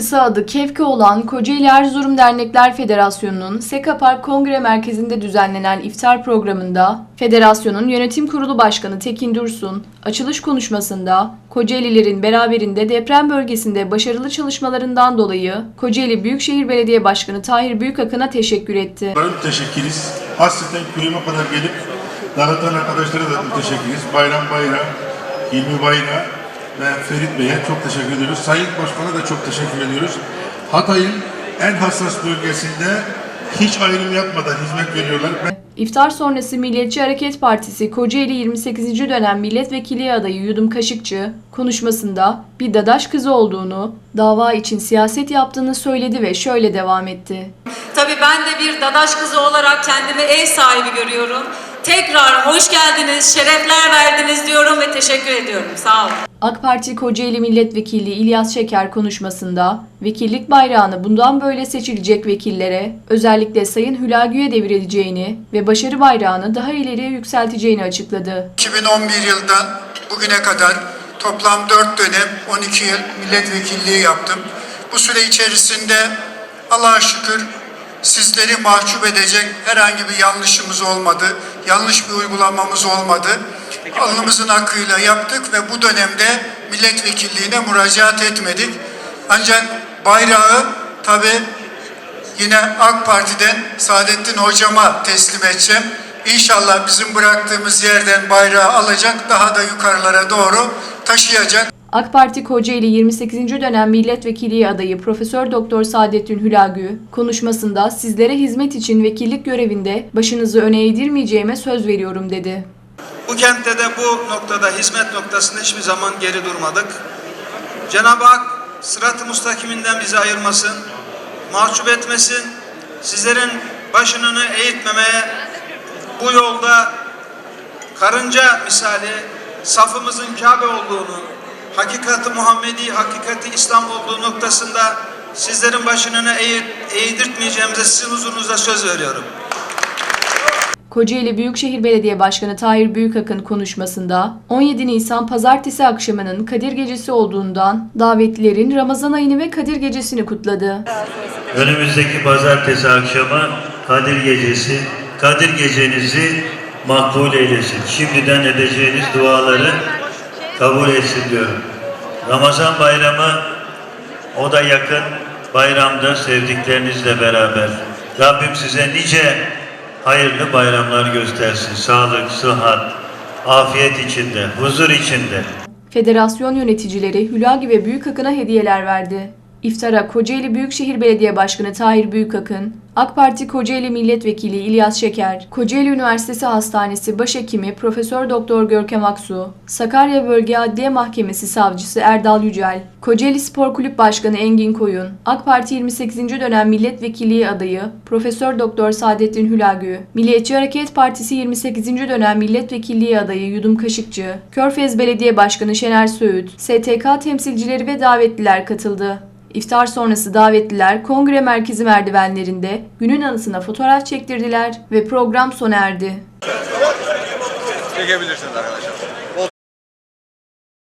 Kısa adı KEFKE olan Kocaeli Erzurum Dernekler Federasyonu'nun Seka Park Kongre Merkezi'nde düzenlenen iftar programında federasyonun yönetim kurulu başkanı Tekin Dursun açılış konuşmasında Kocaelilerin beraberinde deprem bölgesinde başarılı çalışmalarından dolayı Kocaeli Büyükşehir Belediye Başkanı Tahir Büyükakın'a teşekkür etti. Onlara teşekkürüz. Hasreten köyüme kadar gelip dağıtan arkadaşlara da teşekkürüz. Bayram Bayram, Hilmi Bayram ve Ferit Bey'e çok teşekkür ediyoruz. Sayın Başkan'a da çok teşekkür ediyoruz. Hatay'ın en hassas bölgesinde hiç ayrım yapmadan hizmet veriyorlar. Ben İftar sonrası Milliyetçi Hareket Partisi Kocaeli 28. dönem milletvekili adayı Yudum Kaşıkçı konuşmasında bir dadaş kızı olduğunu, dava için siyaset yaptığını söyledi ve şöyle devam etti. Tabii ben de bir dadaş kızı olarak kendimi ev sahibi görüyorum. Tekrar hoş geldiniz, şerefler verdiniz diyorum ve teşekkür ediyorum. Sağ olun. AK Parti Kocaeli Milletvekili İlyas Şeker konuşmasında vekillik bayrağını bundan böyle seçilecek vekillere özellikle Sayın Hülagü'ye devredeceğini ve başarı bayrağını daha ileriye yükselteceğini açıkladı. 2011 yıldan bugüne kadar toplam 4 dönem 12 yıl milletvekilliği yaptım. Bu süre içerisinde Allah'a şükür sizleri mahcup edecek herhangi bir yanlışımız olmadı. Yanlış bir uygulamamız olmadı. Alnımızın akıyla yaptık ve bu dönemde milletvekilliğine müracaat etmedik. Ancak bayrağı tabi yine AK Parti'den Saadettin Hocama teslim edeceğim. İnşallah bizim bıraktığımız yerden bayrağı alacak, daha da yukarılara doğru taşıyacak. AK Parti Kocaeli 28. dönem milletvekili adayı Profesör Doktor Saadettin Hülagü konuşmasında sizlere hizmet için vekillik görevinde başınızı öne eğdirmeyeceğime söz veriyorum dedi. Bu kentte de bu noktada hizmet noktasında hiçbir zaman geri durmadık. Cenab-ı Hak sırat-ı mustakiminden bizi ayırmasın, mahcup etmesin, sizlerin başını eğitmemeye bu yolda karınca misali safımızın Kabe olduğunu, hakikati Muhammedi, hakikati İslam olduğu noktasında sizlerin başını eğ, eğdirtmeyeceğimize sizin huzurunuza söz veriyorum. Kocaeli Büyükşehir Belediye Başkanı Tahir Büyükakın konuşmasında 17 Nisan pazartesi akşamının Kadir Gecesi olduğundan davetlilerin Ramazan ayını ve Kadir Gecesini kutladı. Önümüzdeki pazartesi akşamı Kadir Gecesi, Kadir Gecenizi makbul eylesin. Şimdiden edeceğiniz duaları kabul etsin diyorum. Ramazan bayramı o da yakın bayramda sevdiklerinizle beraber. Rabbim size nice hayırlı bayramlar göstersin. Sağlık, sıhhat, afiyet içinde, huzur içinde. Federasyon yöneticileri Hülagi ve Büyükakın'a hediyeler verdi. İftara Kocaeli Büyükşehir Belediye Başkanı Tahir Büyükakın, AK Parti Kocaeli Milletvekili İlyas Şeker, Kocaeli Üniversitesi Hastanesi Başhekimi Profesör Doktor Görkem Aksu, Sakarya Bölge Adliye Mahkemesi Savcısı Erdal Yücel, Kocaeli Spor Kulüp Başkanı Engin Koyun, AK Parti 28. dönem milletvekilliği adayı Profesör Doktor Saadettin Hülagü, Milliyetçi Hareket Partisi 28. dönem milletvekilliği adayı Yudum Kaşıkçı, Körfez Belediye Başkanı Şener Söğüt, STK temsilcileri ve davetliler katıldı. İftar sonrası davetliler kongre merkezi merdivenlerinde günün anısına fotoğraf çektirdiler ve program sona erdi. Çekebilirsiniz arkadaşlar.